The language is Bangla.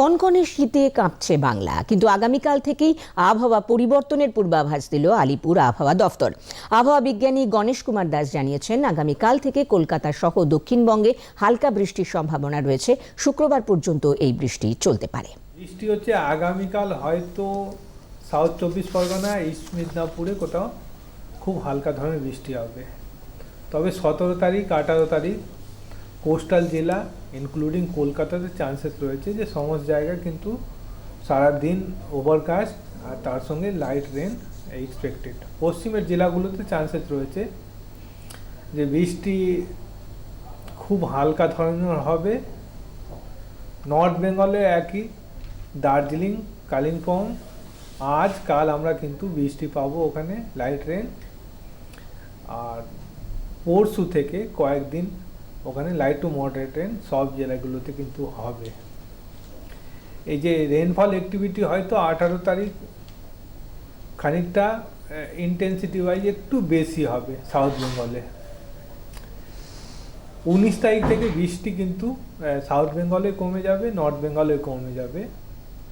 কনকনে শীতে কাঁপছে বাংলা। কিন্তু আগামীকাল থেকেই আবহাওয়া পরিবর্তনের পূর্বাভাস দিল আলিপুর আবহাওয়া দফতর। আবহাওয়া বিজ্ঞানী গণেশ কুমার দাস জানিয়েছেন, আগামীকাল থেকে কলকাতা সহ দক্ষিণবঙ্গে হালকা বৃষ্টির সম্ভাবনা রয়েছে। শুক্রবার পর্যন্ত এই বৃষ্টি চলতে পারে। বৃষ্টি হচ্ছে আগামীকাল হয়তো সাউথ চব্বিশ পরগনা, ইস্ট মিদনাপুরে কোথাও খুব হালকা ধরনের বৃষ্টি হবে। তবে সতেরো তারিখ, আঠারো তারিখ কোস্টাল জেলা ইনক্লুডিং কলকাতাতে চান্সেস রয়েছে যে সমস্ত জায়গায় কিন্তু সারাদিন ওভারকাস্ট আর তার সঙ্গে লাইট রেন এক্সপেক্টেড পশ্চিমের জেলাগুলোতে চান্সেস রয়েছে যে বৃষ্টি খুব হালকা ধরনের হবে। নর্থ বেঙ্গলে একই দার্জিলিং কালিম্পং আজ কাল আমরা কিন্তু বৃষ্টি পাবো ওখানে লাইট রেন আর পরশু থেকে কয়েকদিন ওখানে লাইট টু মডারেট রেন সব জেলাগুলোতে কিন্তু হবে। এই যে রেনফল অ্যাক্টিভিটি হয়তো আঠারো তারিখ, খানিকটা ইন্টেন্সিটি ওয়াইজ একটু বেশি হবে সাউথ বেঙ্গলে উনিশ তারিখ থেকে বৃষ্টি কিন্তু সাউথ বেঙ্গলে কমে যাবে নর্থ বেঙ্গলে কমে যাবে।